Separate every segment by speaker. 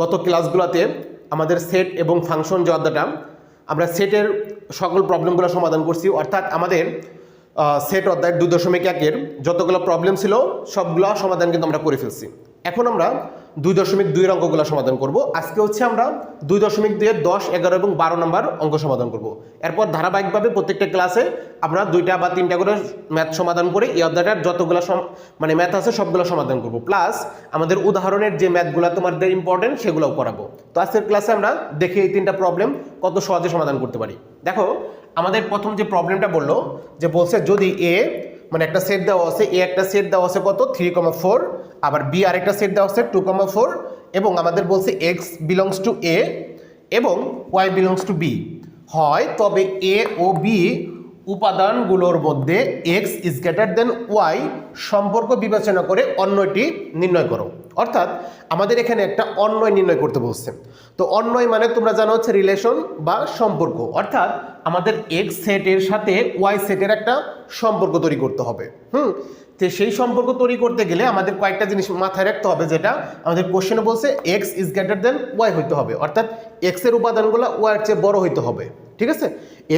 Speaker 1: গত ক্লাসগুলোতে আমাদের সেট এবং ফাংশন অধ্যায়টা, আমরা সেটের সকল প্রবলেমগুলো সমাধান করছি। অর্থাৎ আমাদের সেট অধ্যায় দু দশমিক একের যতগুলো প্রবলেম ছিল, সবগুলো সমাধান কিন্তু আমরা করে ফেলছি। এখন আমরা দুই দশমিক দুইয়ের অঙ্কগুলো সমাধান করব। আজকে হচ্ছে আমরা দুই দশমিক দুইয়ের দশ, এগারো এবং বারো নম্বর অঙ্ক সমাধান করব। এরপর ধারাবাহিকভাবে প্রত্যেকটা ক্লাসে আমরা দুইটা বা তিনটা করে ম্যাথ সমাধান করে এই অধ্যায়টার যতগুলো মানে ম্যাথ আছে সবগুলো সমাধান করব। প্লাস আমাদের উদাহরণের যে ম্যাথগুলো তোমাদের ইম্পর্টেন্ট সেগুলোও করাবো। তো আজকের ক্লাসে আমরা দেখি এই তিনটা প্রবলেম কত সহজে সমাধান করতে পারি। দেখো, আমাদের প্রথম যে প্রবলেমটা বলল, যে বলছে যদি এ মানে একটা সেট দেওয়া আছে এ একটা সেট দেওয়া আছে কত? থ্রি কমা ফোর আবার বি আরেকটা সেট দেওয়া হচ্ছে টু কমা ফোর এবং আমাদের বলছে এক্স বিলংস টু এ এবং ওয়াই বিলংস টু বি হয়, তবে এ ও বি উপাদানগুলোর মধ্যে X is greater than Y সম্পর্ক বিবেচনা করে অন্যটি নির্ণয় করো। অর্থাৎ আমাদের এখানে একটা অন্যয় নির্ণয় করতে বলছে। তো অন্যয় মানে তোমরা জানো হচ্ছে রিলেশন বা সম্পর্ক। অর্থাৎ আমাদের এক্স সেটের সাথে ওয়াই সেটের একটা সম্পর্ক তৈরি করতে হবে। হুম? তো সেই সম্পর্ক তৈরি করতে গেলে আমাদের কয়েকটা জিনিস মাথায় রাখতে হবে যেটা আমাদের কোশ্চেনে বলছে X is greater than Y হইতে হবে। অর্থাৎ এক্সের উপাদানগুলো ওয়াই এর চেয়ে বড় হইতে হবে। ঠিক আছে?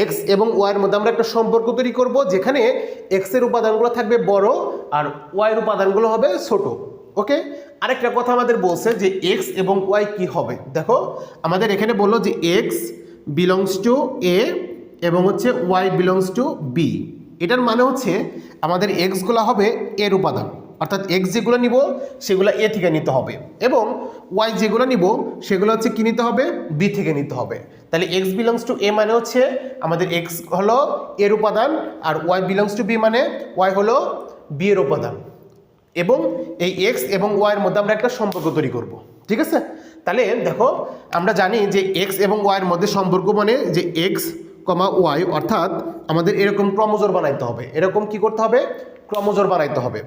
Speaker 1: এক্স এবং ওয়াইয়ের মধ্যে আমরা একটা সম্পর্ক তৈরি করব যেখানে এক্সের উপাদানগুলো থাকবে বড় আর ওয়াইয়ের উপাদানগুলো হবে ছোট। ওকে আরেকটা কথা আমাদের বলছে যে এক্স এবং ওয়াই কি হবে? দেখো, আমাদের এখানে বলল যে এক্স বিলংস টু এ এবং হচ্ছে ওয়াই বিলংস টু বি এটার মানে হচ্ছে আমাদের এক্সগুলো হবে এর উপাদান। অর্থাৎ এক্স যেগুলো নিব, সেগুলো এ থেকে নিতে হবে। এবং ওয়াই যেগুলো নিব, সেগুলো হচ্ছে কি নিতে হবে? বি থেকে নিতে হবে। তাহলে এক্স বিলংস টু এ মানে হচ্ছে আমাদের এক্স হলো এর উপাদান, আর ওয়াই বিলংস টু বি মানে ওয়াই হলো বি এর উপাদান। এবং এই এক্স এবং ওয়াইয়ের মধ্যে আমরা একটা সম্পর্ক তৈরি করব। ঠিক আছে? তাহলে দেখো, আমরা জানি যে এক্স এবং ওয়াইয়ের মধ্যে সম্পর্ক মানে যে এক্স কমা ওয়াই অর্থাৎ আমাদের এরকম ক্রমজোর বানাইতে হবে। এরকম কি করতে হবে? ক্রমজোর বানাইতে হবে।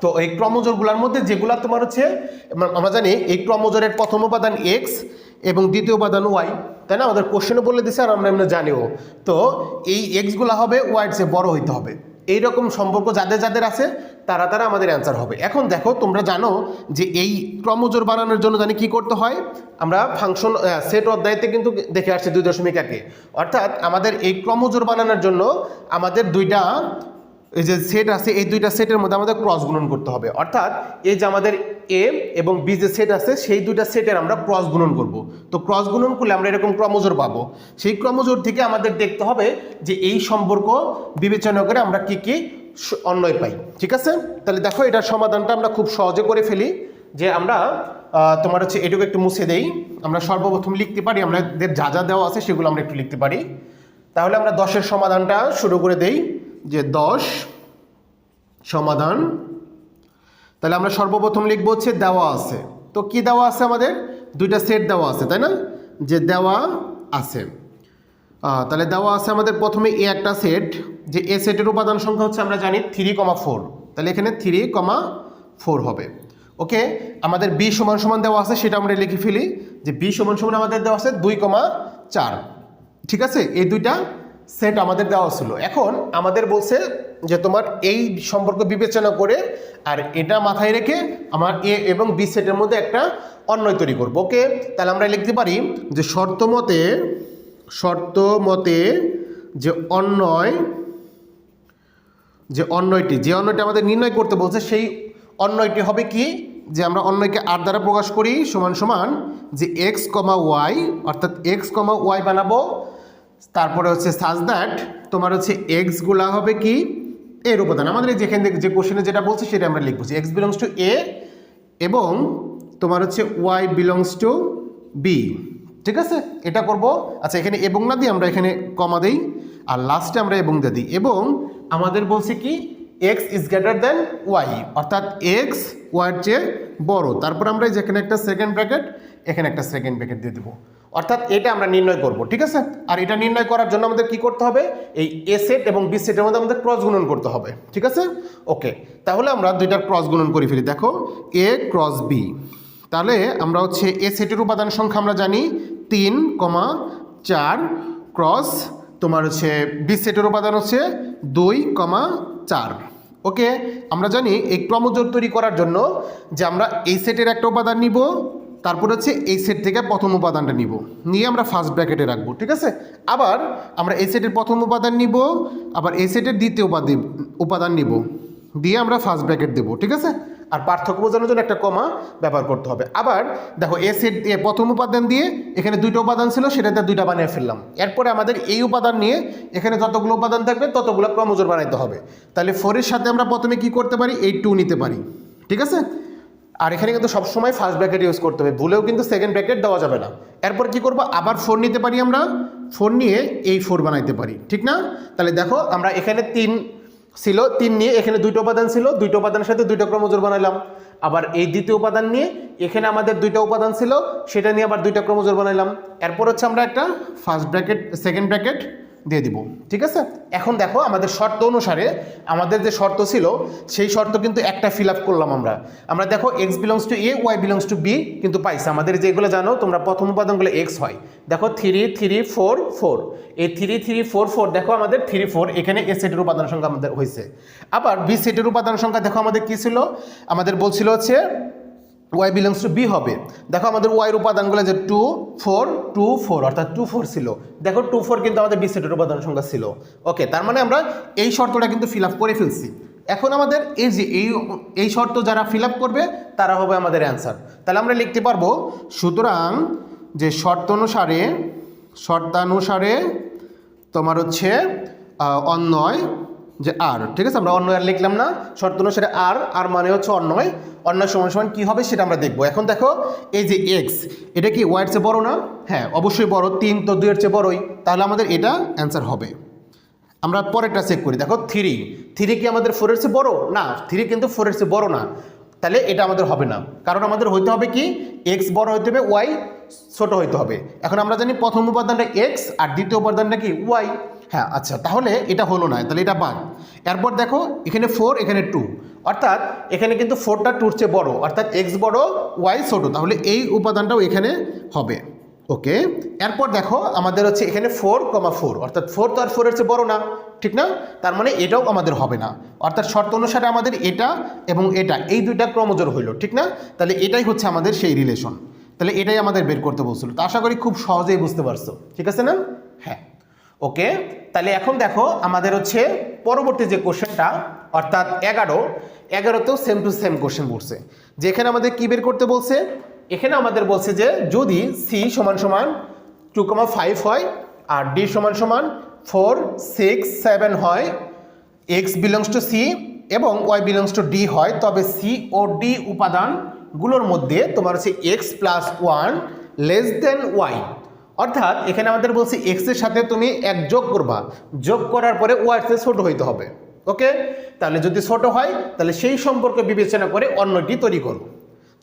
Speaker 1: তো এই ক্রমজোরগুলোর মধ্যে যেগুলো তোমার হচ্ছে, আমরা- জানি এই ক্রমজোরের প্রথম উপাদান এক্স এবং দ্বিতীয় উপাদান ওয়াই তাই না? আমাদের কোশ্চেনে বলে দিছে আর আমরা এমনি জানিও। তো এই এক্সগুলো হবে ওয়াইয়ের চেয়ে বড় হইতে হবে। এই রকম সম্পর্ক যাদের যাদের আছে, তারা তারা আমাদের অ্যান্সার হবে। এখন দেখো, তোমরা জানো যে এই ক্রমজোর বানানোর জন্য জানি কি করতে হয়? আমরা ফাংশন সেট অধ্যায়তে কিন্তু দেখে আসছি দুই দশমিক একে। অর্থাৎ আমাদের এই ক্রমজোর বানানোর জন্য আমাদের দুইটা, এই যে সেট আছে, এই দুইটা সেটের মধ্যে আমাদের ক্রস গুণন করতে হবে। অর্থাৎ এই যে আমাদের এ এবং বি যে সেট আছে, সেই দুইটা সেটের আমরা ক্রস গুণন করব। তো ক্রস গুণন করলে আমরা এরকম ক্রমজোর পাবো। সেই ক্রমজোর থেকে আমাদের দেখতে হবে যে এই সম্পর্ক বিবেচনা করে আমরা কি কি অন্যয় পাই। ঠিক আছে? তাহলে দেখো এটার সমাধানটা আমরা খুব সহজে করে ফেলি। যে আমরা তোমার হচ্ছে এটুকু একটু মুছে দেই। আমরা সর্বপ্রথম লিখতে পারি আমাদের যা যা দেওয়া আছে সেগুলো আমরা একটু লিখতে পারি। তাহলে আমরা দশের সমাধানটা শুরু করে দেই। যে দশ সমাধান তাহলে আমরা সর্বপ্রথম লিখব হচ্ছে দেওয়া আছে। তো কি দেওয়া আছে আমাদের? দুইটা সেট দেওয়া আছে, তাই না? যে দেওয়া আছে। তাহলে দেওয়া আছে আমাদের প্রথমে এ একটা সেট, যে এ সেটের উপাদান সংখ্যা হচ্ছে আমরা জানি থ্রি কমা ফোর। তাহলে এখানে থ্রি কমা ফোর হবে। ওকে? আমাদের বি সমান সমান দেওয়া আছে, সেটা আমরা লিখে ফেলি। যে বি সমান সমান আমাদের দেওয়া আছে দুই কমা চার। ঠিক আছে? এই দুইটা সেট আমাদের দেওয়া ছিল। এখন আমাদের বলছে যে তোমার এই সম্পর্ক বিবেচনা করে আর এটা মাথায় রেখে আমার এ এবং বি সেটের মধ্যে একটা অন্যয় তৈরি করব। ওকে তাহলে আমরা লিখতে পারি যে শর্ত মতে শর্ত মতে যে অন্যয় যে অন্যয়টি যে অন্যয়টি আমাদের নির্ণয় করতে বলছে সেই অন্যয়টি হবে কি? যে আমরা অন্যয়কে আর দ্বারা প্রকাশ করি, সমান সমান যে এক্স কমা ওয়াই অর্থাৎ এক্স কমা ওয়াই বানাবো তারপরে হচ্ছে সাজ দ্যাট তোমার হচ্ছে এক্সগুলা হবে কি? এর উপাদান আমাদের যেখান থেকে যে কোশ্চেনে যেটা বলছে সেটা আমরা লিখব এক্স বিলংস টু এ এবং তোমার হচ্ছে ওয়াই বিলংস টু বি ঠিক আছে? এটা করব। আচ্ছা এখানে এবং না দিই আমরা এখানে কমা দিই আর লাস্টে আমরা এবং দিয়ে দিই। এবং আমাদের বলছে কি? X is greater than Y অর্থাৎ এক্স ওয়াইয়ের চেয়ে বড়। তারপর আমরা যেখানে একটা সেকেন্ড ব্র্যাকেট এখানে একটা সেকেন্ড ব্র্যাকেট দিয়ে দেবো। অর্থাৎ এটা আমরা নির্ণয় করব, ঠিক আছে? আর এটা নির্ণয় করার জন্য আমাদের কি করতে হবে? এই এ সেট এবং বি সেটের মধ্যে আমাদের ক্রস গুণন করতে হবে, ঠিক আছে? ওকে তাহলে আমরা দুইটার ক্রস গুণন করে ফেলি। দেখো এ ক্রস বি তাহলে আমরা হচ্ছে এ সেটের উপাদান সংখ্যা আমরা জানি তিন কমা চার ক্রস তোমার হচ্ছে বি সেটের উপাদান হচ্ছে দুই কমা চার। ওকে আমরা জানি এই ক্রমজোর তৈরি করার জন্য যে আমরা এই সেটের একটা উপাদান নিব তারপর হচ্ছে এই সেট থেকে প্রথম উপাদানটা নিব। নিয়ে আমরা ফার্স্ট ব্র্যাকেটে রাখব, ঠিক আছে? আবার আমরা এই সেটের প্রথম উপাদান নিব, আবার এই সেটের দ্বিতীয় উপাদান উপাদান নিব। দিয়ে আমরা ফার্স্ট ব্র্যাকেট দেবো, ঠিক আছে? আর পার্থক্য বোঝানোর জন্য একটা কমা ব্যবহার করতে হবে। আবার দেখো এ সেট দিয়ে প্রথম উপাদান দিয়ে এখানে দুইটা উপাদান ছিল, সেটাতে দুইটা বানিয়ে ফেললাম। এরপরে আমাদের এই উপাদান নিয়ে এখানে যতগুলো উপাদান থাকবে, ততগুলো ক্রমজোর বানাইতে হবে। তাহলে ফোরের সাথে আমরা প্রথমে কি করতে পারি? এই টু নিতে পারি, ঠিক আছে? আর এখানে কিন্তু সবসময় ফার্স্ট ব্র্যাকেট ইউজ করতে হবে। ভুলেও কিন্তু সেকেন্ড ব্র্যাকেট দেওয়া যাবে না। এরপর কি করব? আবার ফোর নিতে পারি আমরা। ফোর নিয়ে এই ফোর বানাইতে পারি। ঠিক না? তাহলে দেখো, আমরা এখানে তিন ছিল, তিন নিয়ে এখানে দুইটা উপাদান ছিল। দুইটা উপাদানের সাথে দুইটা ক্রমজোর বানাইলাম। আবার এই দ্বিতীয় উপাদান নিয়ে এখানে আমাদের দুইটা উপাদান ছিল, সেটা নিয়ে আবার দুইটা ক্রমজোর বানাইলাম। এরপর হচ্ছে আমরা একটা ফার্স্ট ব্র্যাকেট সেকেন্ড ব্র্যাকেট দিয়ে দিব, ঠিক আছে? এখন দেখো আমাদের শর্ত অনুসারে আমাদের যে শর্ত ছিল, সেই শর্ত কিন্তু একটা ফিল আপ করলাম আমরা। আমরা দেখো X belongs to A Y belongs to B কিন্তু পাইছে। আমাদের যেগুলো জানো, তোমরা প্রথম উপাদানগুলো এক্স হয়। দেখো থ্রি থ্রি ফোর ফোর এই থ্রি থ্রি ফোর ফোর দেখো আমাদের থ্রি ফোর এখানে এ সেটের উপাদান সংখ্যা আমাদের হয়েছে। আবার বি সেটের উপাদান সংখ্যা দেখো আমাদের কী ছিল? আমাদের বলছিল হচ্ছে ওয়াই বিলংস টু বি হবে। দেখো আমাদের ওয়াইয়ের উপাদানগুলো যে টু ফোর টু ফোর অর্থাৎ টু ফোর ছিল। দেখো টু ফোর কিন্তু আমাদের বি সেটের উপাদান সংখ্যা ছিল। ওকে তার মানে আমরা এই শর্তটা কিন্তু ফিল আপ করে ফেলছি। এখন আমাদের এই যে এই এই শর্ত যারা ফিল আপ করবে, তারা হবে আমাদের অ্যান্সার তাহলে আমরা লিখতে পারব, সুতরাং যে শর্ত অনুসারে শর্তানুসারে তোমার হচ্ছে অন্যয় যে আর, ঠিক আছে? আমরা অন্য আর লিখলাম না, শর্ত অনুসারে আর আর মানে হচ্ছে অন্যয় অন্যয় সমান সমান কী হবে সেটা আমরা দেখব। এখন দেখো, এই যে এক্স এটা কি ওয়াইয়ের চেয়ে বড় না? হ্যাঁ অবশ্যই বড়। তিন তো দুইয়ের চেয়ে বড়ই। তাহলে আমাদের এটা অ্যান্সার হবে। আমরা পরেরটা চেক করি। দেখো থ্রি থ্রি কি আমাদের ফোরের চেয়ে বড়? না থ্রি কিন্তু ফোরের চেয়ে বড় না। তাহলে এটা আমাদের হবে না। কারণ আমাদের হইতে হবে কি? এক্স বড় হইতে হবে ওয়াই ছোট হইতে হবে। এখন আমরা জানি প্রথম উপাদানটা এক্স আর দ্বিতীয় উপাদানটা কি? ওয়াই হ্যাঁ আচ্ছা তাহলে এটা হলো না, তাহলে এটা বাদ। এরপর দেখো, এখানে ফোর এখানে টু অর্থাৎ এখানে কিন্তু ফোরটা টুর চেয়ে বড়ো, অর্থাৎ এক্স বড় ওয়াই ছোট। তাহলে এই উপাদানটাও এখানে হবে। ওকে? এরপর দেখো, আমাদের হচ্ছে এখানে ফোর কমা ফোর অর্থাৎ ফোর তো আর ফোরের চেয়ে বড়ো না, ঠিক না? তার মানে এটাও আমাদের হবে না। অর্থাৎ শর্ত অনুসারে আমাদের এটা এবং এটা, এই দুইটা ক্রমজোর হইল, ঠিক না? তাহলে এটাই হচ্ছে আমাদের সেই রিলেশন তাহলে এটাই আমাদের বের করতে বলছিল। তো আশা করি খুব সহজেই বুঝতে পারছ। ঠিক আছে না? হ্যাঁ। ওকে? তাহলে এখন দেখো আমাদের হচ্ছে পরবর্তী যে কোশ্চেনটা, অর্থাৎ এগারো, এগারোতেও সেম টু সেম কোশ্চেন পড়ছে যেখানে আমাদের কী বের করতে বলছে? এখানে আমাদের বলছে যে যদি সি সমান সমান টু কমা ফাইভ হয়, আর ডি সমান সমান ফোর সিক্স সেভেন হয় এক্স বিলংস টু সি এবং ওয়াই বিলংস টু ডি হয়, তবে সি ও ডি উপাদানগুলোর মধ্যে তোমার হচ্ছে X plus one less than Y অর্থাৎ এখানে আমাদের বলছে এক্সের সাথে তুমি এক যোগ করবা। যোগ করার পরে ওয়াই এর ছোট হইতে হবে। ওকে? তাহলে যদি ছোট হয়, তাহলে সেই সম্পর্ক বিবেচনা করে অন্যটি তৈরি করো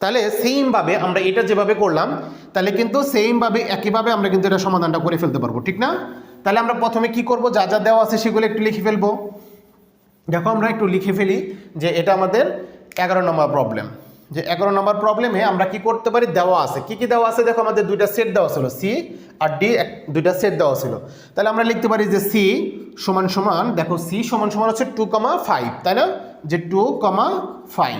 Speaker 1: তাহলে সেইমভাবে আমরা এটা যেভাবে করলাম, তাহলে কিন্তু সেইমভাবে একইভাবে আমরা কিন্তু এটা সমাধানটা করে ফেলতে পারব, ঠিক না? তাহলে আমরা প্রথমে কি করব? যা যা দেওয়া আছে সেগুলো একটু লিখে ফেলব। দেখো আমরা একটু লিখে ফেলি যে এটা আমাদের এগারো নম্বর প্রবলেম যে এগারো নম্বর প্রবলেমে আমরা কি করতে পারি? দেওয়া আছে। কি কি দেওয়া আছে? দেখো আমাদের দুইটা সেট দেওয়া ছিল। সি আর ডি দুইটা সেট দেওয়া ছিল। তাহলে আমরা লিখতে পারি যে সি সমান সমান, দেখো সি সমান সমান হচ্ছে টু কমা ফাইভ তাই না? যে টু কমা ফাইভ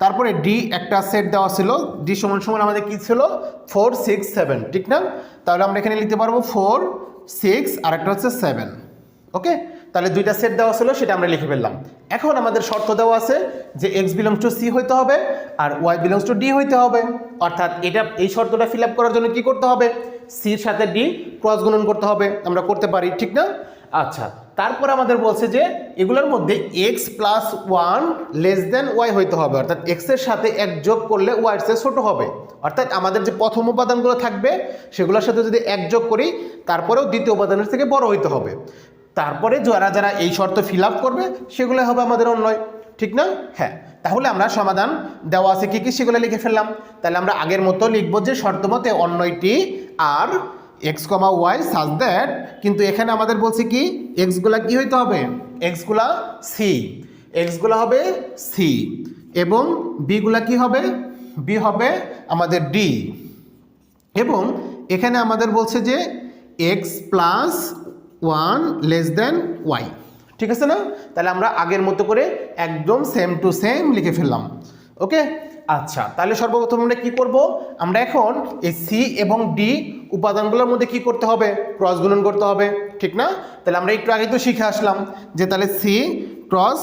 Speaker 1: তারপরে ডি একটা সেট দেওয়া ছিল। ডি সমান সমান আমাদের কি ছিল? ফোর সিক্স সেভেন ঠিক না? তাহলে আমরা এখানে লিখতে পারব ফোর সিক্স আর একটা হচ্ছে সেভেন ওকে তাহলে দুইটা সেট দেওয়া ছিল, সেটা আমরা লিখে ফেললাম। এখন আমাদের শর্ত দেওয়া আছে যে এক্স বিলংস টু সি হইতে হবে আর ওয়াই বিলংস টু ডি হইতে হবে। অর্থাৎ এটা, এই শর্তটা ফিল করার জন্য কি করতে হবে? সির সাথে ডি ক্রস গুণন করতে হবে। আমরা করতে পারি, ঠিক না? আচ্ছা তারপর আমাদের বলছে যে এগুলোর মধ্যে X plus one less than Y হইতে হবে। অর্থাৎ এক্সের সাথে এক যোগ করলে ওয়াইয়ের চেয়ে ছোট হবে। অর্থাৎ আমাদের যে প্রথম উপাদানগুলো থাকবে, সেগুলোর সাথে যদি এক যোগ করি, তারপরেও দ্বিতীয় উপাদানের থেকে বড় হইতে হবে। তারপরে যারা যারা এই শর্ত ফিল আপ করবে সেগুলো হবে আমাদের অন্যয়। ঠিক না? হ্যাঁ। তাহলে আমরা সমাধান দেওয়া আছে কী কী? সেগুলো লিখে ফেললাম। তাহলে আমরা আগের মতো লিখব যে শর্ত মতে অন্যয়টি আর X comma Y such that কিন্তু এখানে আমাদের বলছে কি? এক্সগুলা কি হইতে হবে? এক্সগুলা সি এক্সগুলা হবে সি এবং বিগুলা কি হবে? বি হবে আমাদের ডি এবং এখানে আমাদের বলছে যে X plus one less than Y ঠিক আছে না? তাহলে আমরা আগের মতো করে একদম সেম টু সেম লিখে ফেললাম। ওকে আচ্ছা তাহলে সর্বপ্রথম আমরা কি করব? আমরা এখন এই সি এবং ডি উপাদানগুলোর মধ্যে কি করতে হবে? ক্রস গুণন করতে হবে। ঠিক না? তাহলে আমরা একটু আগে তো শিখে আসলাম যে তাহলে সি ক্রস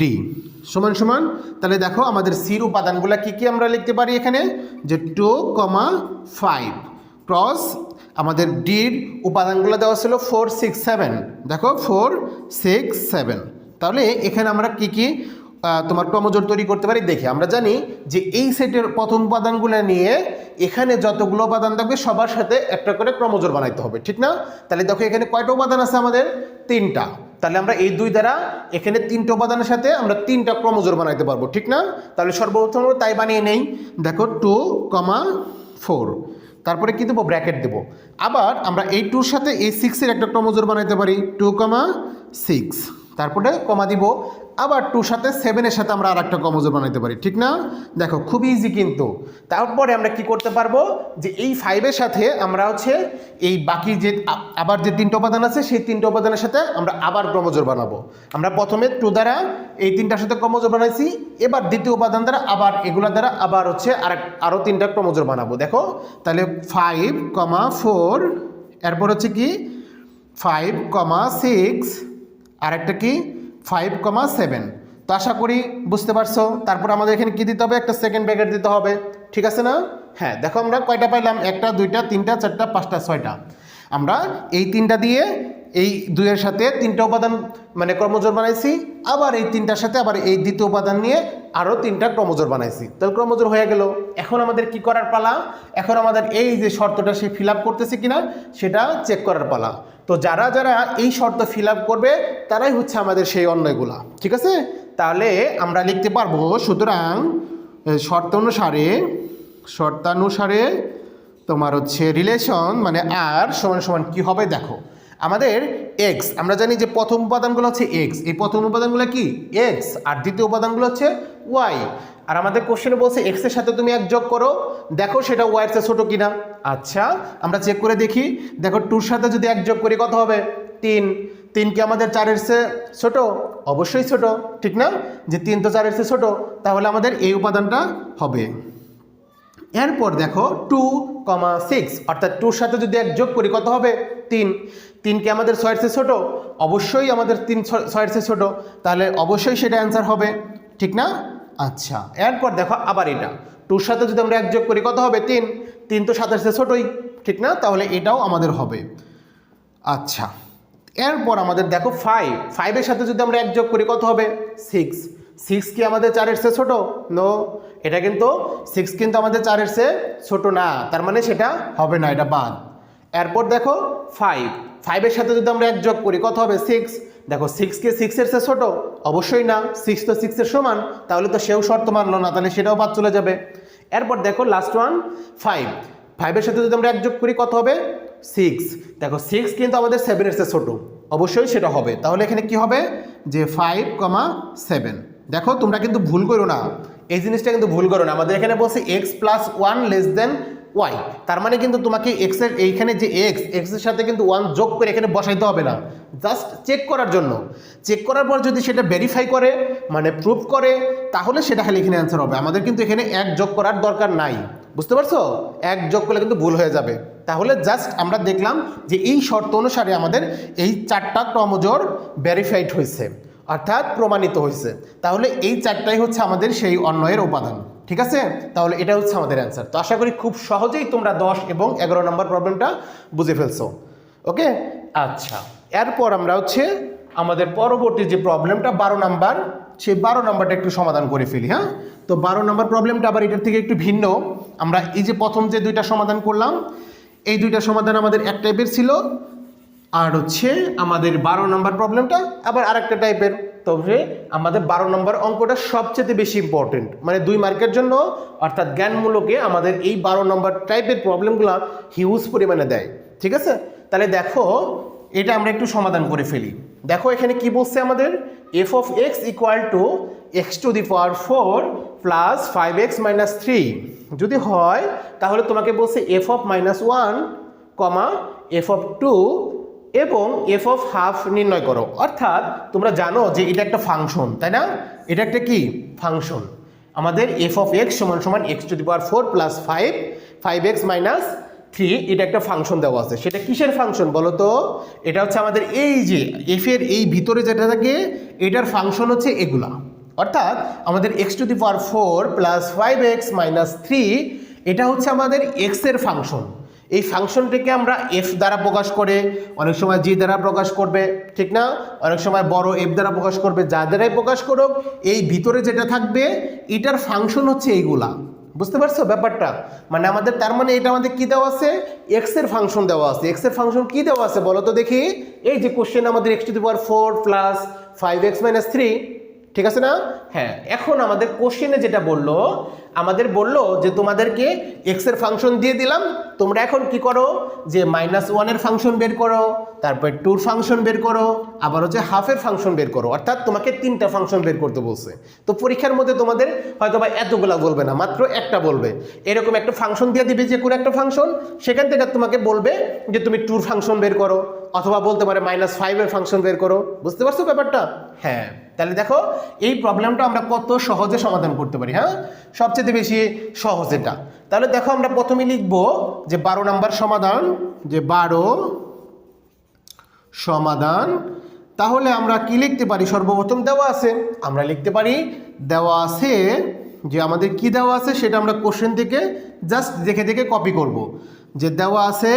Speaker 1: ডি সমান সমান, তাহলে দেখো আমাদের সির উপাদানগুলো কি কি আমরা লিখতে পারি এখানে? যে টু কমা ফাইভ ক্রস আমাদের ডির উপাদানগুলো দেওয়া ছিল ফোর সিক্স সেভেন দেখো ফোর সিক্স সেভেন তাহলে এখানে আমরা কি কি তোমার ক্রমজোর তৈরি করতে পারি? দেখি, আমরা জানি যে এই সেটের প্রথম উপাদানগুলো নিয়ে এখানে যতগুলো উপাদান থাকবে, সবার সাথে একটা করে ক্রমজোর বানাইতে হবে, ঠিক না? তাহলে দেখো, এখানে কয়টা উপাদান আছে আমাদের? তিনটা। তাহলে আমরা এই দুই দ্বারা এখানে তিনটা উপাদানের সাথে আমরা তিনটা ক্রমজোর বানাইতে পারব, ঠিক না? তাহলে সর্বপ্রথম তাই বানিয়ে নেই। দেখো টু কমা ফোর তারপরে কি দেবো? ব্র্যাকেট দেবো। আবার আমরা এই টুর সাথে এই সিক্সের একটা ক্রমজোর বানাইতে পারি। টু কমা সিক্স তারপরে কমা দিব আবার টুর সাথে সেভেনের সাথে আমরা আর একটা ক্রমজোর বানাইতে পারি, ঠিক না? দেখো, খুব ইজি কিন্তু। তারপরে আমরা কি করতে পারব? যে এই ফাইভের সাথে আমরা হচ্ছে এই বাকি যে আবার যে তিনটা উপাদান আছে, সেই তিনটা উপাদানের সাথে আমরা আবার ক্রমজোর বানাবো। আমরা প্রথমে টু দ্বারা এই তিনটার সাথে ক্রমজোর বানাইছি, এবার দ্বিতীয় উপাদান দ্বারা আবার এগুলা দ্বারা আবার হচ্ছে আর আরও তিনটা ক্রমজোর বানাবো। দেখো, তাহলে ফাইভ কমা ফোর এরপর হচ্ছে কি? ফাইভ কমা সিক্স আর একটা কি? ফাইভ কমা সেভেন তো আশা করি বুঝতে পারছ। তারপর আমাদের এখানে কি দিতে হবে? একটা সেকেন্ড ব্র্যাকেট দিতে হবে। ঠিক আছে না? হ্যাঁ দেখো আমরা কয়টা পাইলাম? একটা, দুইটা, তিনটা, চারটা, পাঁচটা, ছয়টা। আমরা এই তিনটা দিয়ে এই দুইয়ের সাথে তিনটা উপাদান মানে ক্রমজোর বানাইছি। আবার এই তিনটার সাথে আবার এই দ্বিতীয় উপাদান নিয়ে আরও তিনটা ক্রমজোর বানাইছি। তাহলে ক্রমজোর হয়ে গেল। এখন আমাদের কি করার পালা? এখন আমাদের এই যে শর্তটা সে ফিল আপ করতেছে কিনা, সেটা চেক করার পালা। তো যারা যারা এই শর্ত ফিল করবে তারাই হচ্ছে আমাদের সেই অন্যগুলা। ঠিক আছে? তাহলে আমরা লিখতে পারব সুতরাং এ, শর্ত অনুসারে শর্তানুসারে তোমার হচ্ছে রিলেশন মানে আর সমান সমান কি হবে দেখো। আমাদের এক্স আমরা জানি যে প্রথম উপাদানগুলো হচ্ছে এক্স এই প্রথম উপাদানগুলো কি? এক্স আর দ্বিতীয় উপাদানগুলো হচ্ছে ওয়াই আর আমাদের কোশ্চেনে বলছে এক্সের সাথে তুমি এক যোগ করো। দেখো সেটা ওয়াইয়ের ছোটো কিনা। আচ্ছা আমরা চেক করে দেখি। দেখো টুর সাথে যদি এক যোগ করি, কত হবে? তিন। তিন কি আমাদের চারের চেয়ে ছোটো? অবশ্যই ছোট। ঠিক না? যে তিন তো চারের চেয়ে ছোটো, তাহলে আমাদের এই উপাদানটা হবে। এরপর দেখো টু কমা সিক্স অর্থাৎ টুর সাথে যদি এক যোগ করি, কত হবে? তিন। তিন কি আমাদের ছয়ের চেয়ে ছোটো? অবশ্যই আমাদের তিন ছয়ের চেয়ে ছোটো। তাহলে অবশ্যই সেটা অ্যান্সার হবে। ঠিক না? আচ্ছা এরপর দেখো আবার এটা। টুর সাথে যদি আমরা এক যোগ করি, কত হবে? তিন। তিন তো চেয়ে ছোটোই, ঠিক না? তাহলে এটাও আমাদের হবে। আচ্ছা এরপর আমাদের দেখো ফাইভ ফাইভের সাথে যদি আমরা এক যোগ করি, কত হবে? সিক্স সিক্স কি আমাদের চারের চেয়ে ছোটো? নো এটা কিন্তু সিক্স কিন্তু আমাদের চারের চেয়ে ছোটো না। তার মানে সেটা হবে না, এটা বাদ। এরপর দেখো ফাইভ ফাইভের সাথে যদি আমরা এক যোগ করি, কত হবে? সিক্স দেখো সিক্স কে সিক্সের চেয়ে ছোটো, অবশ্যই না সিক্স তো সিক্সের সমান, তাহলে তো সেও শর্ত মানলো না, তাহলে সেটাও বাদ চলে যাবে। এরপর দেখো লাস্ট ওয়ান ফাইভ ফাইভের সাথে যদি আমরা এক যোগ করি, কত হবে? সিক্স দেখো সিক্স কিন্তু আমাদের সেভেনের চেয়ে ছোটো, অবশ্যই সেটা হবে। তাহলে এখানে কি হবে? যে ফাইভ কমা সেভেন দেখো তোমরা কিন্তু ভুল করো না। এই জিনিসটা কিন্তু ভুল করো না। আমাদের এখানে বলছে X plus one less than Y তার মানে কিন্তু তোমাকে এক্সের এইখানে যে এক্স এক্সের সাথে কিন্তু ওয়ান যোগ করে এখানে বসাইতে হবে না। জাস্ট চেক করার জন্য। চেক করার পর যদি সেটা ভেরিফাই করে মানে প্রুফ করে, তাহলে সেটা খালি এখানে অ্যান্সার হবে। আমাদের কিন্তু এখানে এক যোগ করার দরকার নাই। বুঝতে পারছ? এক যোগ করলে কিন্তু ভুল হয়ে যাবে। তাহলে জাস্ট আমরা দেখলাম যে এই শর্ত অনুসারে আমাদের এই চারটা ক্রমজোর ভেরিফাইড হয়েছে, অর্থাৎ প্রমাণিত হয়েছে। তাহলে এই চারটাই হচ্ছে আমাদের সেই অন্যয়ের উপাদান। ঠিক আছে? তাহলে এটা হচ্ছে আমাদের অ্যান্সার তো আশা করি খুব সহজেই তোমরা দশ এবং এগারো নম্বর প্রবলেমটা বুঝে ফেলছো। ওকে? আচ্ছা এরপর আমরা হচ্ছে আমাদের পরবর্তী যে প্রবলেমটা বারো নাম্বার, সেই বারো নাম্বারটা একটু সমাধান করে ফেলি হ্যাঁ? তো বারো নাম্বার প্রবলেমটা আবার এটার থেকে একটু ভিন্ন। আমরা এই যে প্রথম যে দুইটা সমাধান করলাম, এই দুইটা সমাধান আমাদের এক টাইপের ছিল, আর হচ্ছে আমাদের বারো নম্বর প্রবলেমটা আবার আরেকটা টাইপের তবে আমাদের বারো নম্বর অঙ্কটা সবচেয়ে বেশি ইম্পর্টেন্ট মানে দুই মার্কের জন্য অর্থাৎ জ্ঞানমূলকে আমাদের এই বারো নম্বর টাইপের প্রবলেমগুলো হিউজ পরিমাণে দেয়। ঠিক আছে? তাহলে দেখো, এটা আমরা একটু সমাধান করে ফেলি। দেখো, এখানে কি বলছে আমাদের? F of X equal to X to the power four plus five X minus three যদি হয়, তাহলে তোমাকে বলছে F of minus one comma F of two এবং এফ অফ হাফ নির্ণয় করো। অর্থাৎ তোমরা জানো যে এটা একটা ফাংশন তাই না? এটা একটা কি? ফাংশন আমাদের এফ অফ এক্স সমান সমান X to the power four plus five five X minus three এটা একটা ফাংশন দেওয়া আছে। সেটা কিসের ফাংশন বলো তো? এটা হচ্ছে আমাদের এই যে এফ এর এই ভিতরে যেটা থাকে, এটার ফাংশন হচ্ছে এগুলা। অর্থাৎ আমাদের X to the power four plus five X minus three এটা হচ্ছে আমাদের এক্সের ফাংশন এই ফাংশনটিকে আমরা এফ দ্বারা প্রকাশ করে, অনেক সময় জি দ্বারা প্রকাশ করবে, ঠিক না? অনেক সময় বড় এফ দ্বারা প্রকাশ করবে, যা দ্বারাই প্রকাশ করুক, এই ভিতরে যেটা থাকবে, এটার ফাংশন হচ্ছে এইগুলা। বুঝতে পারছ ব্যাপারটা? মানে আমাদের, তার মানে এটা আমাদের কি দেওয়া আছে? এক্সের ফাংশন দেওয়া আছে। এক্সের ফাংশন কি দেওয়া আছে বলো তো দেখি? এই যে কোশ্চেন আমাদের X to the power four plus five X minus three ঠিক আছে না? হ্যাঁ এখন আমাদের কোশ্চেনে যেটা বলল, আমাদের বলল যে তোমাদেরকে এক্সের ফাংশন দিয়ে দিলাম। তোমরা এখন কি করো? যে মাইনাস ওয়ানের ফাংশন বের করো, তারপর টুর ফাংশন বের করো, আবার হচ্ছে হাফের ফাংশন বের করো। অর্থাৎ তোমাকে তিনটা ফাংশন বের করতে বলছে। তো পরীক্ষার মধ্যে তোমাদের হয়তো বা এতগুলা বলবে না, মাত্র একটা বলবে। এরকম একটা ফাংশন দিয়ে দিবে যে কোনো একটা ফাংশন সেখান থেকে তোমাকে বলবে যে তুমি টুর ফাংশন বের করো, অথবা বলতে পারে মাইনাস ফাইভের ফাংশন বের করো। বুঝতে পারছ ব্যাপারটা? হ্যাঁ। তাহলে দেখো, এই প্রবলেমটা আমরা কত সহজে সমাধান করতে পারি হ্যাঁ? সবচেয়ে বেশি সহজ এটা। তাহলে দেখো, আমরা প্রথমে লিখব যে বারো নাম্বার সমাধান, যে বারো সমাধান, তাহলে আমরা কি লিখতে পারি? সর্বপ্রথম দেওয়া আছে। আমরা লিখতে পারি, দেওয়া আছে যে আমাদের কি দেওয়া আছে, সেটা আমরা কোশ্চেন থেকে জাস্ট দেখে দেখে কপি করব। যে দেওয়া আছে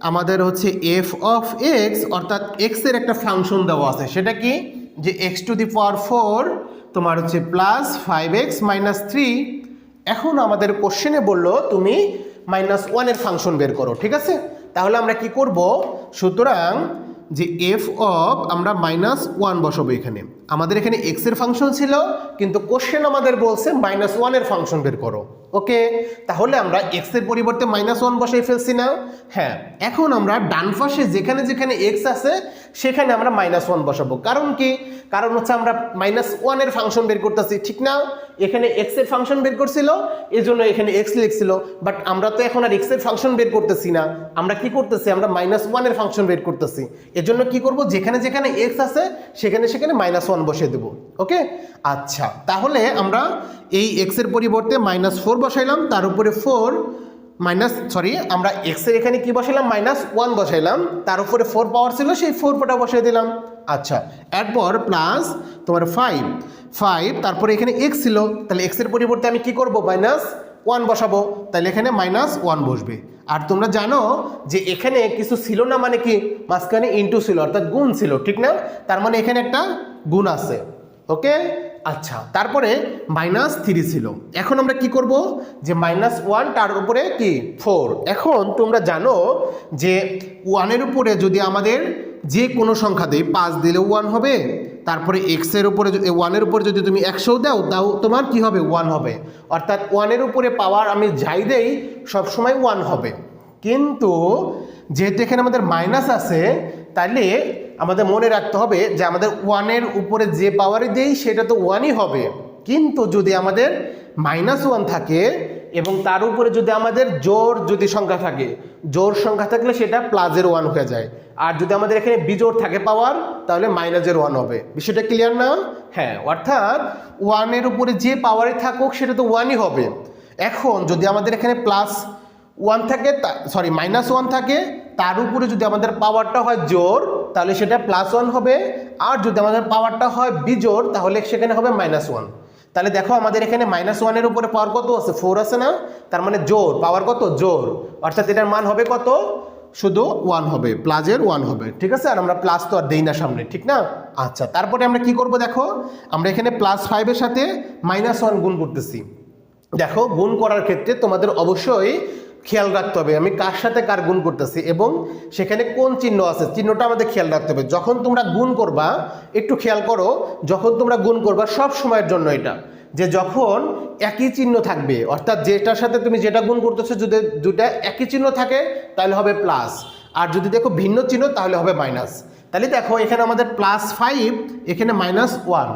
Speaker 1: আমাদের হচ্ছে এফ অফ এক্স অর্থাৎ এক্সের একটা ফাংশন দেওয়া আছে। সেটা কি? যে X to the power four তোমার হচ্ছে plus five X minus three এখন আমাদের কোশ্চেনে বলল, তুমি মাইনাস ওয়ানের ফাংশন বের করো, ঠিক আছে? তাহলে আমরা কি করব? সুতরাং যে এফ অফ আমরা মাইনাস ওয়ান বসাবো এখানে। আমাদের এখানে এক্সের ফাংশন ছিল, কিন্তু কোশ্চেন আমাদের বলছে মাইনাস ওয়ানের ফাংশন বের করো। ওকে তাহলে আমরা এক্সের পরিবর্তে মাইনাস ওয়ান বসাই ফেলছি না। হ্যাঁ এখন আমরা ডান পাশে যেখানে যেখানে এক্স আছে, সেখানে আমরা মাইনাস ওয়ান বসাবো। কারণ কি? কারণ হচ্ছে আমরা মাইনাস ওয়ানের ফাংশন বের করতেছি, ঠিক না? এখানে এক্সের ফাংশন বের করছিল এই জন্য এখানে এক্স লিখছিল। বাট আমরা তো এখন আর এক্সের ফাংশন বের করতেছি না। আমরা কি করতেছি? আমরা মাইনাস ওয়ানের ফাংশন বের করতেছি। এর জন্য কি করব? যেখানে যেখানে এক্স আছে, সেখানে সেখানে মাইনাস ওয়ান বসিয়ে দেবো ওকে আচ্ছা তাহলে আমরা এই এক্সের পরিবর্তে মাইনাস ফোর বসাইলাম, তার উপরে ফোর মাইনাস সরি আমরা এক্সের এখানে কি বসাইলাম? মাইনাস ওয়ান বসাইলাম, তার উপরে ফোর পাওয়ার ছিল, সেই ফোর ফোরটা বসিয়ে দিলাম। আচ্ছা এরপর প্লাস তোমার ফাইভ ফাইভ তারপরে এখানে এক্স ছিল, তাহলে এক্সের পরিবর্তে আমি কি করব? মাইনাস ওয়ান বসাবো তাহলে এখানে মাইনাস ওয়ান বসবে। আর তোমরা জানো যে এখানে কিছু ছিল না মানে কি? মাঝখানে ইন্টু ছিল, অর্থাৎ গুণ ছিল, ঠিক না? তার মানে এখানে একটা গুণ আছে ওকে আচ্ছা তারপরে মাইনাস থ্রি ছিল। এখন আমরা কি করব? যে মাইনাস ওয়ান তার উপরে কি? ফোর এখন তোমরা জানো যে ওয়ানের উপরে যদি আমাদের যে কোনো সংখ্যা দেয় পাঁচ দিলেও ওয়ান হবে তারপরে এক্সের উপরে ওয়ানের উপরে যদি তুমি একশো দাও তাও তোমার কি হবে? ওয়ান হবে। অর্থাৎ ওয়ানের উপরে পাওয়ার আমি যাই দেই, সবসময় ওয়ান হবে। কিন্তু যেহেতু এখানে আমাদের মাইনাস আছে তাহলে আমাদের মনে রাখতে হবে যে আমাদের ওয়ানের উপরে যে পাওয়ারই দেই, সেটা তো ওয়ানই হবে। কিন্তু যদি আমাদের মাইনাস ওয়ান থাকে এবং তার উপরে যদি আমাদের জোর যদি সংখ্যা থাকে, জোর সংখ্যা থাকলে সেটা প্লাজের ওয়ান হয়ে যায়। আর যদি আমাদের এখানে বিজোর থাকে পাওয়ার তাহলে মাইনাসের ওয়ান হবে। বিষয়টা ক্লিয়ার না? হ্যাঁ অর্থাৎ ওয়ানের উপরে যে পাওয়ারে থাকুক, সেটা তো ওয়ানই হবে। এখন যদি আমাদের এখানে প্লাস ওয়ান থাকে সরি মাইনাস ওয়ান থাকে, তার উপরে যদি আমাদের পাওয়ারটা হয় জোর, তাহলে সেটা প্লাস ওয়ান হবে। আর যদি আমাদের পাওয়ারটা হয় বিজোর তাহলে সেখানে হবে মাইনাস ওয়ান তাহলে দেখো আমাদের এখানে মাইনাস ওয়ানের উপরে পাওয়ার কত আছে? ফোর আছে না? তার মানে জোর। পাওয়ার কত? জোর। অর্থাৎ এটার মান হবে কত? শুধু ওয়ান হবে। প্লাজের ওয়ান হবে। ঠিক আছে? আর আমরা প্লাস তো আর দেই না সামনে। ঠিক না? আচ্ছা তারপরে আমরা কি করব দেখো? আমরা এখানে প্লাস ফাইভের সাথে মাইনাস ওয়ান গুণ করতেছি। দেখো, গুণ করার ক্ষেত্রে তোমাদের অবশ্যই খেয়াল রাখতে হবে আমি কার সাথে কার গুণ করতেছি এবং সেখানে কোন চিহ্ন আছে? চিহ্নটা আমাদের খেয়াল রাখতে হবে। যখন তোমরা গুণ করবা, একটু খেয়াল করো, যখন তোমরা গুণ করবা সব সময়ের জন্য এটা। যে যখন একই চিহ্ন থাকবে, অর্থাৎ যেটার সাথে তুমি যেটা গুণ করতেছো যদি দুটা একই চিহ্ন থাকে, তাহলে হবে প্লাস আর যদি দেখো ভিন্ন চিহ্ন, তাহলে হবে মাইনাস তাহলে দেখো এখানে আমাদের প্লাস ফাইভ এখানে মাইনাস ওয়ান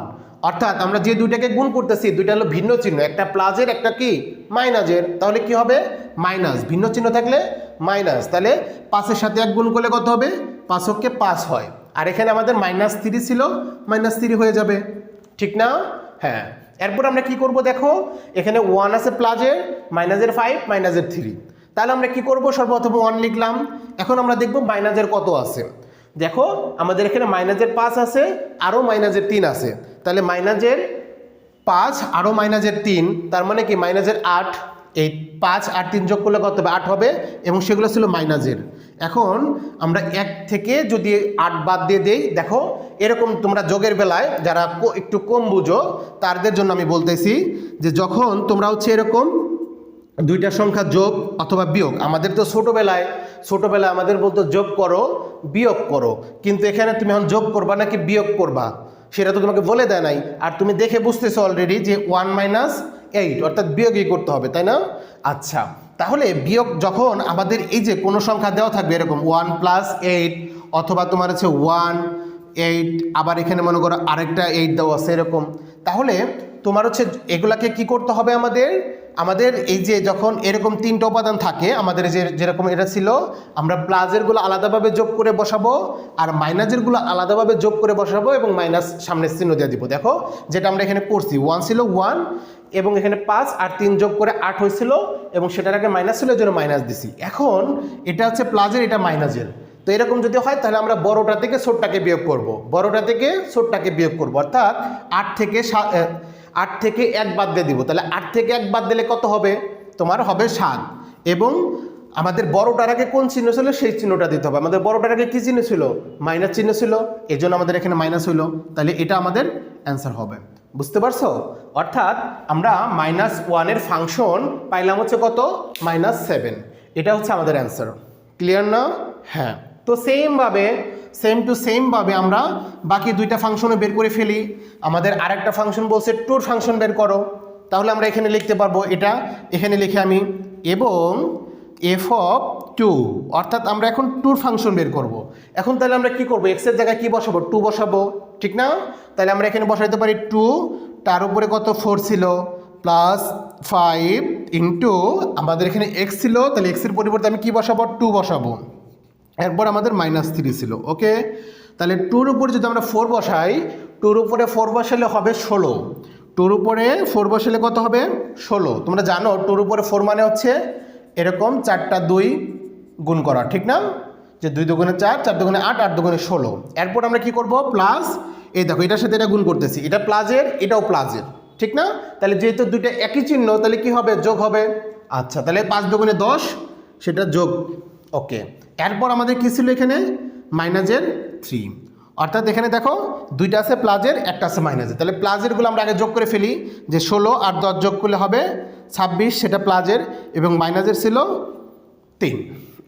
Speaker 1: অর্থাৎ আমরা যে দুইটাকে গুণ করতেছি, দুইটা হলো ভিন্ন চিহ্ন। একটা প্লাসের একটা কি? মাইনাসের তাহলে কি হবে? মাইনাস, ভিন্ন চিহ্ন থাকলে মাইনাস। তাহলে পাঁচের সাথে এক গুণ করলে কত হবে? পাঁচককে পাঁচ হয়। আর এখানে আমাদের মাইনাস থ্রি ছিল, মাইনাস থ্রি হয়ে যাবে। ঠিক না? হ্যাঁ। এরপর আমরা কি করব দেখো? এখানে ওয়ান আছে প্লাজের মাইনাসের ফাইভ মাইনাসের থ্রি তাহলে আমরা কি করব? সর্বপ্রথম ওয়ান লিখলাম। এখন আমরা দেখব মাইনাসের কত আছে। দেখো, আমাদের এখানে মাইনাসের পাঁচ আছে আরও মাইনাসের তিন আছে। তাহলে মাইনাসের পাঁচ আরও মাইনাসের তিন। তার মানে কি? মাইনাসের আট। এই পাঁচ আর তিন যোগ করলে কত হবে? আট হবে এবং সেগুলো ছিল মাইনাসের। এখন আমরা এক থেকে যদি আট বাদ দিয়ে দেই, দেখো, এরকম তোমরা যোগের বেলায় যারা একটু কম বুঝো, তাদের জন্য আমি বলতেছি যে যখন তোমরা হচ্ছে এরকম দুইটা সংখ্যা যোগ অথবা বিয়োগ, আমাদের তো ছোটোবেলায় ছোটোবেলায় আমাদের বলতো যোগ করো, বিয়োগ করো। কিন্তু এখানে তুমি এখন যোগ করবা নাকি বিয়োগ করবা? সেটা তো তোমাকে বলে দেয় নাই। আর তুমি দেখে বুঝতেছো অলরেডি যে ওয়ান মাইনাস এইট অর্থাৎ বিয়োগই করতে হবে, তাই না? আচ্ছা তাহলে বিয়োগ যখন আমাদের এই যে কোনো সংখ্যা দেওয়া থাকবে, এরকম ওয়ান প্লাস এইট অথবা তোমার হচ্ছে ওয়ান এইট আবার এখানে মনে করো আরেকটা এইট দেওয়া আছে, এরকম। তাহলে তোমার হচ্ছে এগুলাকে কি করতে হবে আমাদের? আমাদের এই যে যখন এরকম তিনটা উপাদান থাকে আমাদের যে যেরকম এটা ছিল আমরা প্লাজেরগুলো আলাদাভাবে যোগ করে বসাবো আর মাইনাসেরগুলো আলাদাভাবে যোগ করে বসাবো এবং মাইনাস সামনে চিহ্ন দিয়ে দিব। দেখো যেটা আমরা এখানে করছি ওয়ান ছিল ওয়ান এবং এখানে পাঁচ আর তিন যোগ করে আট হয়েছিল এবং সেটার আগে মাইনাস ছিল জন্য মাইনাস দিছি। এখন এটা হচ্ছে প্লাজের এটা মাইনাসের। তো এরকম যদি হয় তাহলে আমরা বড়টা থেকে ছোটটাকে বিয়োগ করব। বড়টা থেকে ছোটটাকে বিয়োগ করব। অর্থাৎ আট থেকে সা- এ, আট থেকে এক বাদ দিয়ে দিব। তাহলে আট থেকে এক বাদ দিলে কত হবে? তোমার হবে সাত। এবং আমাদের বড়টার আগে কোন চিহ্ন ছিল? সেই চিহ্নটা দিতে হবে। আমাদের বড়টার আগে কী চিহ্ন ছিল? মাইনাস চিহ্ন ছিল। এই জন্য আমাদের এখানে মাইনাস হইল। তাহলে এটা আমাদের অ্যান্সার হবে। বুঝতে পারছ? অর্থাৎ আমরা মাইনাস ওয়ানের ফাংশন পাইলাম হচ্ছে কত? Minus seven. এটা হচ্ছে আমাদের অ্যান্সার। ক্লিয়ার না? হ্যাঁ। তো সেমভাবে সেম টু সেমভাবে আমরা বাকি দুইটা ফাংশনও বের করে ফেলি। আমাদের আরেকটা ফাংশন বলছে টুর ফাংশন বের করো। তাহলে আমরা এখানে লিখতে পারব এটা। এখানে লিখে আমি এবং এফ অফ টু অর্থাৎ আমরা এখন টুর ফাংশন বের করব। এখন তাহলে আমরা কি করব? এক্সের জায়গায় কি বসাবো? টু বসাবো। ঠিক না? তাহলে আমরা এখানে বসাইতে পারি টু তার উপরে কত? ফোর ছিল। প্লাস ফাইভ ইন্টু আমাদের এখানে এক্স ছিল। তাহলে এক্সের পরিবর্তে আমি কি বসাবো? টু বসাবো। এরপর আমাদের মাইনাস থ্রি ছিল ওকে তাহলে টুর উপরে যদি আমরা ফোর বসাই টুর উপরে ফোর বসালে হবে ষোলো। টুর উপরে ফোর বসালে কত হবে? ষোলো। তোমরা জানো টুর উপরে ফোর মানে হচ্ছে এরকম চারটা দুই গুণ করা, ঠিক না? যে দুই দুগুণে চার চার দুগুণে আট আট দুগুণে ষোলো। এরপর আমরা কি করব? প্লাস এই দেখো, এটার সাথে এটা গুণ করতেছি। এটা প্লাজের এটাও প্লাজের ঠিক না? তাহলে যেহেতু দুইটা একই চিহ্ন, তাহলে কি হবে? যোগ হবে। আচ্ছা তাহলে পাঁচ দুগুণে দশ, সেটা যোগ ওকে এরপর আমাদের কী ছিল এখানে? মাইনাসের থ্রি অর্থাৎ এখানে দেখো, দুইটা আছে প্লাজের একটা আছে মাইনাসের তাহলে প্লাজেরগুলো আমরা আগে যোগ করে ফেলি, যে ষোলো আর দশ যোগ করলে হবে ছাব্বিশ, সেটা প্লাজের এবং মাইনাসের ছিল তিন।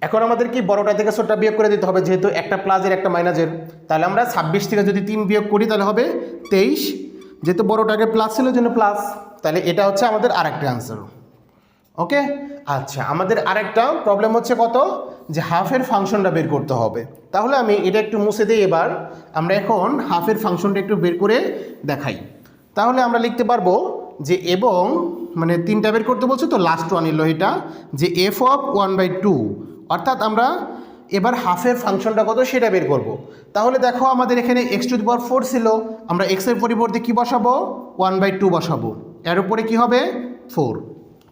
Speaker 1: এখন আমাদের কি বড়টা থেকে ছোটটা বিয়োগ করে দিতে হবে, যেহেতু একটা প্লাজের একটা মাইনাসের তাহলে আমরা ছাব্বিশ থেকে যদি তিন বিয়োগ করি, তাহলে হবে তেইশ। যেহেতু বড়টাকে প্লাস ছিল, জন্য প্লাস তাহলে এটা হচ্ছে আমাদের আরেকটা অ্যান্সার ওকে আচ্ছা আমাদের আরেকটা প্রবলেম হচ্ছে কত? যে হাফের ফাংশনটা বের করতে হবে। তাহলে আমি এটা একটু মুছে দিই এবার। আমরা এখন হাফের ফাংশনটা একটু বের করে দেখাই। তাহলে আমরা লিখতে পারব যে এবং মানে তিনটা বের করতে বলছো তো লাস্ট ওয়ান এলো এটা, যে F of one by two অর্থাৎ আমরা এবার হাফের ফাংশনটা কত, সেটা বের করব। তাহলে দেখো আমাদের এখানে X to the power four ছিল। আমরা এক্সের পরিবর্তে কি বসাবো? ওয়ান বাই টু বসাবো। এর উপরে কি হবে? ফোর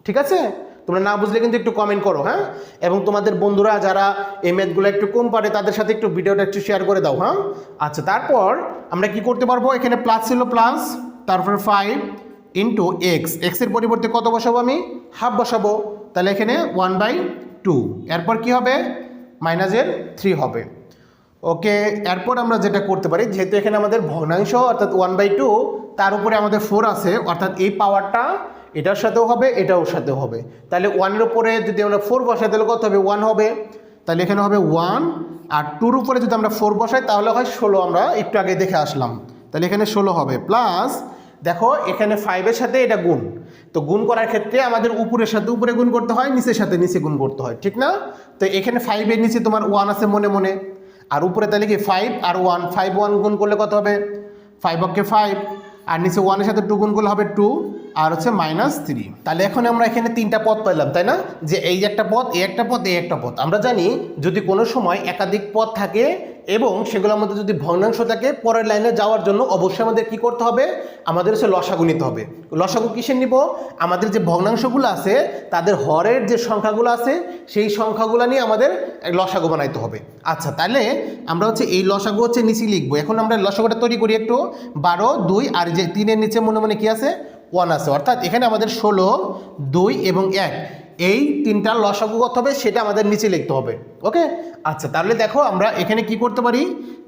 Speaker 1: ঠিক আছে? তোমরা না বুঝলে কিন্তু একটু কমেন্ট করো হ্যাঁ? এবং তোমাদের বন্ধুরা যারা এই ম্যাথগুলো একটু কম পারে, তাদের সাথে একটু ভিডিওটা একটু শেয়ার করে দাও হ্যাঁ? আচ্ছা তারপর আমরা কি করতে পারব? এখানে প্লাস ছিল প্লাস তারপর ফাইভ ইন্টু এক্স এক্সের পরিবর্তে কত বসাবো আমি? হাফ বসাবো। তাহলে এখানে ওয়ান বাই টু এরপর কি হবে? মাইনাসের থ্রি হবে। ওকে, এরপর আমরা যেটা করতে পারি, যেহেতু এখানে আমাদের ভগ্নাংশ, অর্থাৎ ওয়ান বাই টু তার উপরে আমাদের ফোর আছে, অর্থাৎ এই পাওয়ারটা এটার সাথেও হবে, এটাও সাথেও হবে। তাহলে ওয়ানের উপরে যদি আমরা ফোর বসাই, তাহলে কত হবে? ওয়ান হবে। তাহলে এখানে হবে ওয়ান আর টুর উপরে যদি আমরা ফোর বসাই, তাহলে হয় ষোলো। আমরা একটু আগে দেখে আসলাম। তাহলে এখানে ষোলো হবে। প্লাস দেখো, এখানে ফাইভের সাথে এটা গুণ। তো গুণ করার ক্ষেত্রে আমাদের উপরের সাথে উপরে গুণ করতে হয়, নিচের সাথে নিচে গুণ করতে হয়। ঠিক না? তো এখানে ফাইভের নিচে তোমার ওয়ান আছে মনে মনে। আর উপরে তাহলে কি ফাইভ আর ওয়ান ফাইভ ওয়ান গুণ করলে কত হবে? ফাইভ অফকে ফাইভ আর নিচে ওয়ানের সাথে টু গুণ করলে হবে টু আর হচ্ছে মাইনাস থ্রি তাহলে এখন আমরা এখানে তিনটা পদ পাইলাম, তাই না? যে এই একটা পদ, এই একটা পদ, এই একটা পদ। আমরা জানি যদি কোনো সময় একাধিক পদ থাকে এবং সেগুলোর মধ্যে যদি ভগ্নাংশ থাকে, পরের লাইনে যাওয়ার জন্য অবশ্যই আমাদের কি করতে হবে? আমাদের হচ্ছে লসাগু নিতে হবে। লসাগু কিসের নিব? আমাদের যে ভগ্নাংশগুলো আছে, তাদের হরের যে সংখ্যাগুলো আছে, সেই সংখ্যাগুলো নিয়ে আমাদের লসাগু বানাইতে হবে। আচ্ছা তাহলে আমরা হচ্ছে এই লসাগু হচ্ছে নিচে লিখব। এখন আমরা লসাগুটা তৈরি করি একটু। বারো, দুই, আর যে তিনের নিচে মনে মনে কি আছে? ওয়ান আছে। অর্থাৎ এখানে আমাদের ষোলো, দুই এবং এক। এই তিনটা লসাগু কত হবে সেটা আমাদের নিচে লিখতে হবে, ওকে? আচ্ছা তাহলে দেখো আমরা এখানে কি করতে পারি?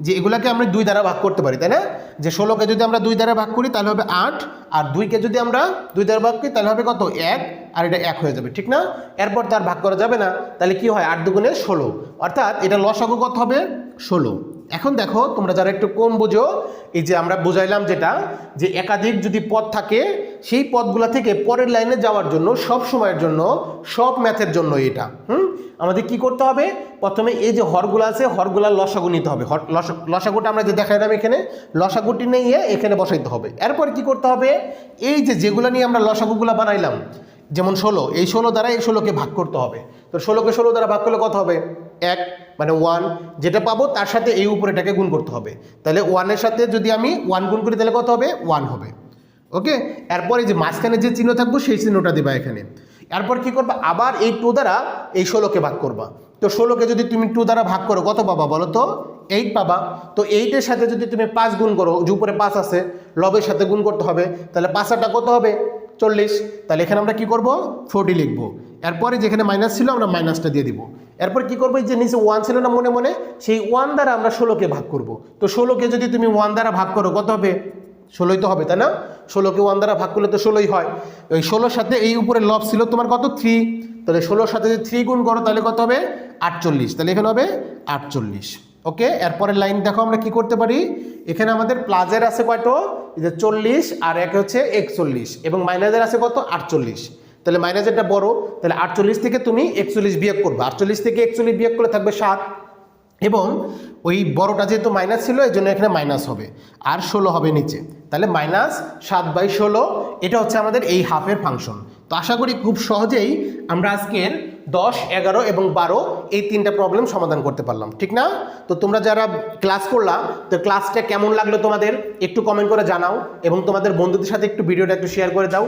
Speaker 1: যে এগুলাকে আমরা দুই দ্বারা ভাগ করতে পারি, তাই না? যে ষোলোকে যদি আমরা দুই দ্বারা ভাগ করি, তাহলে হবে আট। আর দুইকে যদি আমরা দুই দ্বারা ভাগ করি, তাহলে হবে কত? এক। আর এটা এক হয়ে যাবে, ঠিক না? এরপর তার ভাগ করা যাবে না। তাহলে কি হয়? আট দুগুণে ষোলো। অর্থাৎ এটা লসাগু কত হবে? ষোলো। এখন দেখো, তোমরা যারা একটু কম বোঝো, এই যে আমরা বুঝাইলাম যেটা, যে একাধিক যদি পদ থাকে সেই পদগুলা থেকে পরের লাইনে যাওয়ার জন্য, সব সময়ের জন্য, সব ম্যাথের জন্য এটা। হুম? আমাদের কি করতে হবে? প্রথমে এই যে হরগুলো আছে, হরগুলার লসাগু নিতে হবে। হর লসা- লসাগুটা আমরা যে দেখাইলাম এখানে, লসাগুটি নিয়ে এখানে বসাইতে হবে। এরপর কি করতে হবে? এই যে যেগুলো নিয়ে আমরা লসাগুগুলো বানাইলাম, যেমন ষোলো, এই ষোলো দ্বারা এই ষোলোকে ভাগ করতে হবে। তো ষোলোকে ষোলো দ্বারা ভাগ করলে কত হবে? এক মানে ওয়ান। যেটা পাবো তার সাথে এই উপরেটাকে গুণ করতে হবে। তাহলে ওয়ানের সাথে যদি আমি ওয়ান গুণ করি, তাহলে কত হবে? ওয়ান হবে। ওকে? এরপরে যে মাঝখানে যে চিহ্ন থাকব, সেই চিহ্নটা দিবা এখানে। এরপর কি করবা? আবার এই টু দ্বারা এই ষোলোকে ভাগ করবা। তো ষোলোকে যদি তুমি টু দ্বারা ভাগ করো, কত পাবা বলো তো? এইট পাবা। তো এইটের সাথে যদি তুমি পাঁচ গুণ করো, যে উপরে পাঁচ আছে, লবের সাথে গুণ করতে হবে, তাহলে পাঁচাটা কত হবে? চল্লিশ। তাহলে এখানে আমরা কি করব? ফোরটি লিখব। এরপরে যেখানে মাইনাস ছিল, আমরা মাইনাসটা দিয়ে দিব। এরপর কি করব? যে নিচে ওয়ান ছিল না মনে মনে, সেই ওয়ান দ্বারা আমরা ষোলোকে ভাগ করব। তো ষোলোকে যদি তুমি ওয়ান দ্বারা ভাগ করো, কত হবে? ষোলোই তো হবে, তাই না? ষোলোকে ওয়ান দ্বারা ভাগ করলে তো ষোলোই হয়। ওই ষোলোর সাথে এই উপরে লব ছিল তোমার কত? থ্রি তাহলে ষোলোর সাথে যদি থ্রি গুণ করো, তাহলে কত হবে? আটচল্লিশ। তাহলে এখানে হবে আটচল্লিশ। ওকে? এরপরের লাইন দেখো আমরা কি করতে পারি? এখানে আমাদের প্লাজের আছে কয়টো যে চল্লিশ, আর এক হচ্ছে একচল্লিশ। এবং মাইনাসের আছে কত? আটচল্লিশ। তাহলে মাইনাসেরটা বড়। তাহলে আটচল্লিশ থেকে তুমি একচল্লিশ বিয়োগ করবে। আটচল্লিশ থেকে একচল্লিশ বিয়োগ করলে থাকবে সাত। এবং ওই বড়টা যেহেতু মাইনাস ছিল এই জন্য এখানে মাইনাস হবে। আর ষোলো হবে নিচে। তাহলে মাইনাস সাত বাই ষোলো, এটা হচ্ছে আমাদের এই হাফের ফাংশন তো আশা করি খুব সহজেই আমরা আজকের দশ, এগারো এবং বারো এই তিনটা প্রবলেম সমাধান করতে পারলাম। ঠিক না? তো তোমরা যারা ক্লাস করলা, তো ক্লাসটা কেমন লাগল তোমাদের একটু কমেন্ট করে জানাও এবং তোমাদের বন্ধুদের সাথে একটু ভিডিওটা একটু শেয়ার করে দাও।